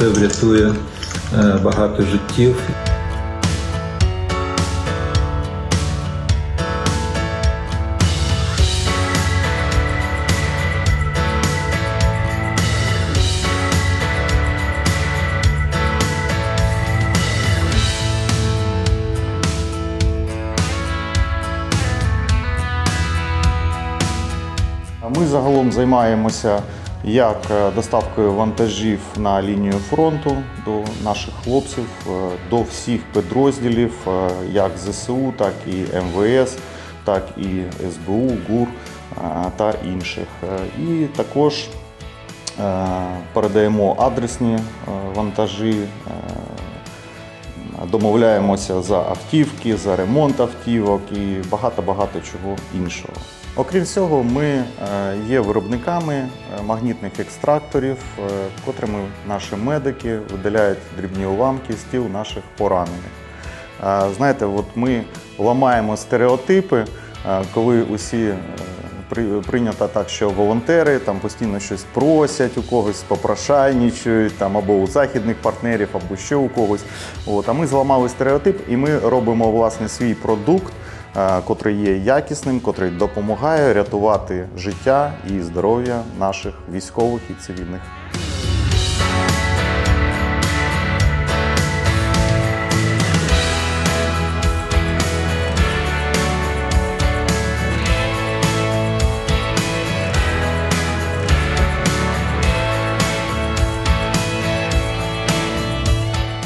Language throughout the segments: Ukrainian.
це врятує е, багато життів. Ми загалом займаємося як е, доставкою вантажів на лінію фронту до наших хлопців, е, до всіх підрозділів, е, як ЗСУ, так і МВС, так і СБУ, ГУР та інших. І також передаємо адресні вантажі. Домовляємося за автівки, за ремонт автівок і багато-багато чого іншого. Окрім цього, ми е, є виробниками е, магнітних екстракторів, е, котрими наші медики видаляють дрібні уламки з тіл наших поранених. Знаєте, от ми ламаємо стереотипи, коли усі прийнято так, що волонтери там постійно щось просять у когось, попрошайнічують там або у західних партнерів, або ще у когось. От, а ми зламали стереотип і ми робимо власне свій продукт, котрий є якісним, котрий допомагає рятувати життя і здоров'я наших військових і цивільних.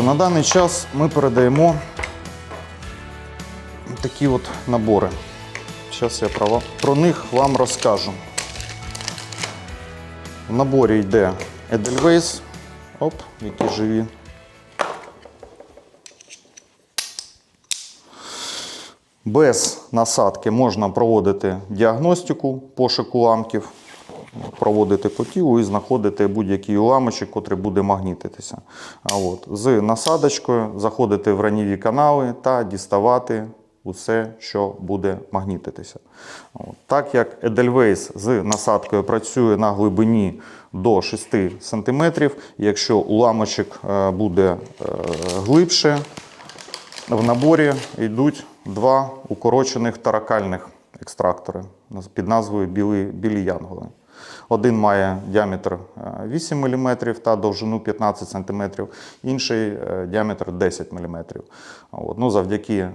На даний час ми передаємо такі от набори. Зараз я про, про них вам розкажу. В наборі йде Edelweiss, оп, які живі. Без насадки можна проводити діагностику пошуку уламків, проводити по тілу і знаходити будь-який уламочок, котрий буде магнітитися. А от, з насадочкою заходити в раніві канали та діставати усе, що буде магнітитися. Так як Edelweiss з насадкою працює на глибині до 6 см, якщо уламочок е, буде е, глибше, в наборі йдуть два укорочених таракальних екстрактори під назвою білі, білі янголи. Один має діаметр е, 8 мм та довжину 15 см, інший е, діаметр 10 мм. Ну, завдяки е,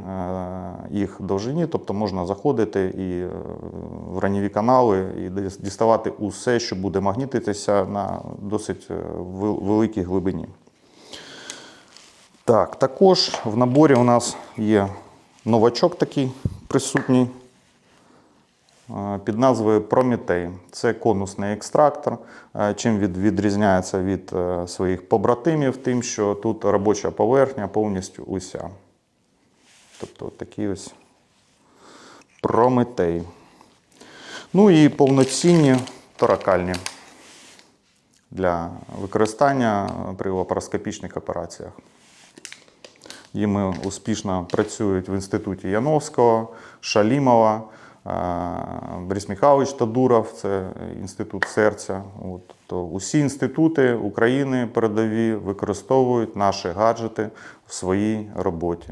їх довжині, тобто можна заходити і е, в раніві канали і діставати усе, що буде магнітитися на досить е, великій глибині. Так, також в наборі у нас є новачок такий присутній е, під назвою Прометей. Це конусний екстрактор. Е, Чим від, відрізняється від е, своїх побратимів, тим, що тут робоча поверхня повністю уся. Тобто такий ось Прометей. Ну і повноцінні торакальні для використання при лапароскопічних операціях. Їми успішно працюють в інституті Яновського, Шалімова, е, Борис Михайлович Тадуров, це інститут серця. От, то усі інститути України передові використовують наші гаджети в своїй роботі.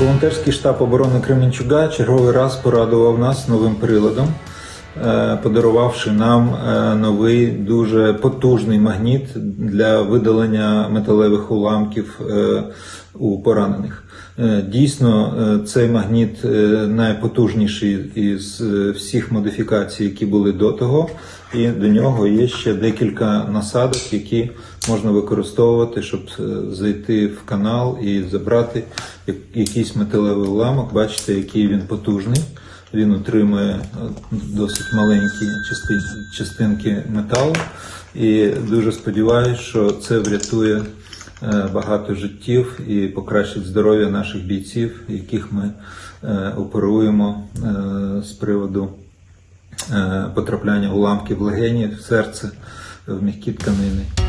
Волонтерський штаб оборони Кременчуга черговий раз порадував нас новим приладом, е, подарувавши нам е, новий дуже потужний магніт для видалення металевих уламків е, у поранених. Е, Дійсно, е, цей магніт е, найпотужніший із всіх модифікацій, які були до того, і до нього є ще декілька насадок, які можна використовувати, щоб зайти в канал і забрати якийсь металевий уламок. Бачите, який він потужний. Він утримує е, досить маленькі частинки металу. І дуже сподіваюся, що це врятує багато життів і покращить здоров'я наших бійців, яких ми е, оперуємо е, з приводу е, потрапляння уламків в легені, в серце, в м'які тканини.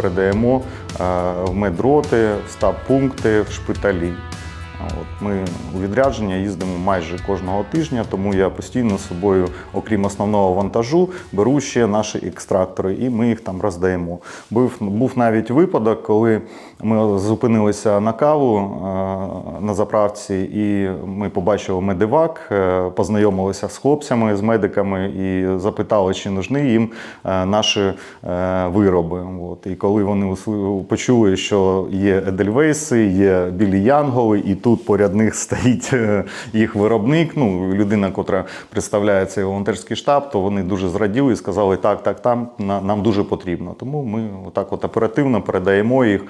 Передаємо е, в медроти, в стаб-пункти, в шпиталі. От ми у відрядження їздимо майже кожного тижня, тому я постійно з собою, окрім основного вантажу, беру ще наші екстрактори і ми їх там роздаємо. Був, був навіть випадок, коли ми зупинилися на каву е, на заправці, і ми побачили медивак, е, познайомилися з хлопцями, з медиками і запитали, чи нужні їм е, наші вироби. От. І коли вони почули, що є Едельвейси, є білі Янголи, і тут поряд них стоїть е, їх виробник, ну, людина, котра представляє цей волонтерський штаб, то вони дуже зраділи і сказали, так, так, там нам дуже потрібно. Тому ми отак от оперативно передаємо їх,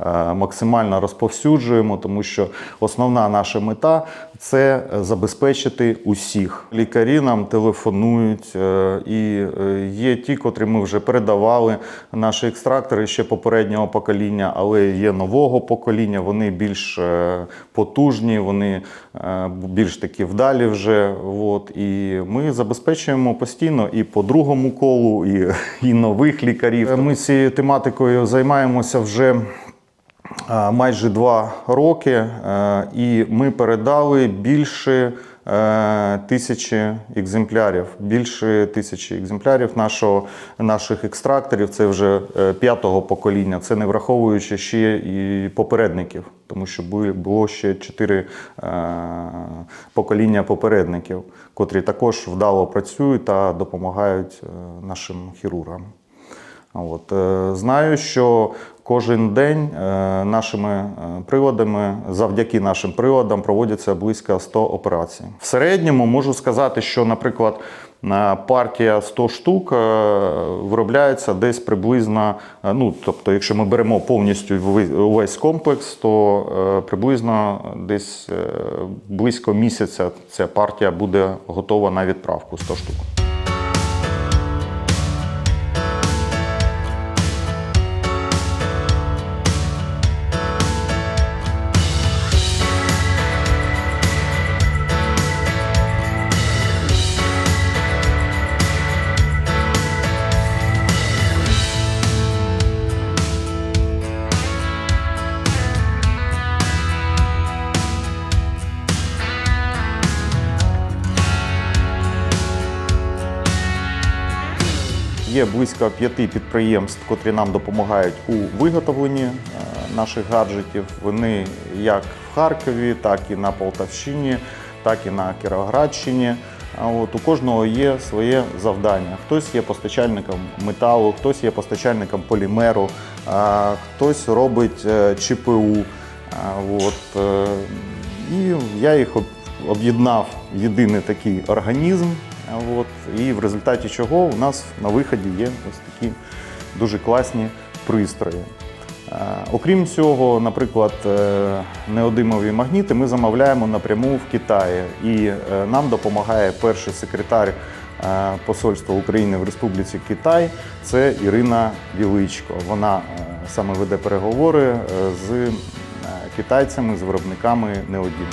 е, максимально розповсюджуємо, тому що основна наша мета це забезпечити усіх. Лікарі нам телефонують, е, і є ті, котрі ми вже передавали наші екстрактори ще попереднього покоління, але є нового покоління. Вони більш е, потужні, вони е, більш такі вдалі вже. От, і ми забезпечуємо постійно і по другому колу, і, і нових лікарів. Ми цією тематикою займаємося вже. Майже два роки, е, і ми передали більше е, тисячі екземплярів. Більше тисячі екземплярів нашого, наших екстракторів. Це вже е, п'ятого покоління. Це не враховуючи ще і попередників, тому що було ще чотири е, покоління попередників, котрі також вдало працюють та допомагають е, нашим хірургам. От, е, знаю, що кожен день е, нашими е, приладами, завдяки нашим приладам, проводяться близько 100 операцій. В середньому можу сказати, що, наприклад, партія 100 штук виробляється десь приблизно, ну тобто, якщо ми беремо повністю увесь комплекс, то приблизно десь близько місяця ця партія буде готова на відправку 100 штук. Є близько п'яти підприємств, котрі нам допомагають у виготовленні е, наших гаджетів. Вони як в Харкові, так і на Полтавщині, так і на Кіровоградщині. От у кожного є своє завдання. Хтось є постачальником металу, хтось є постачальником полімеру, хтось робить е, ЧПУ. От, е, і я їх об'єднав в єдиний такий організм. От, і в результаті чого у нас на виході є ось такі дуже класні пристрої. Е, Окрім цього, наприклад, е, неодимові магніти ми замовляємо напряму в Китаї, і е, нам допомагає перший секретар Посольства України в Республіці Китай. Це Ірина Віличко. Вона саме веде переговори з китайцями, з виробниками неодіму.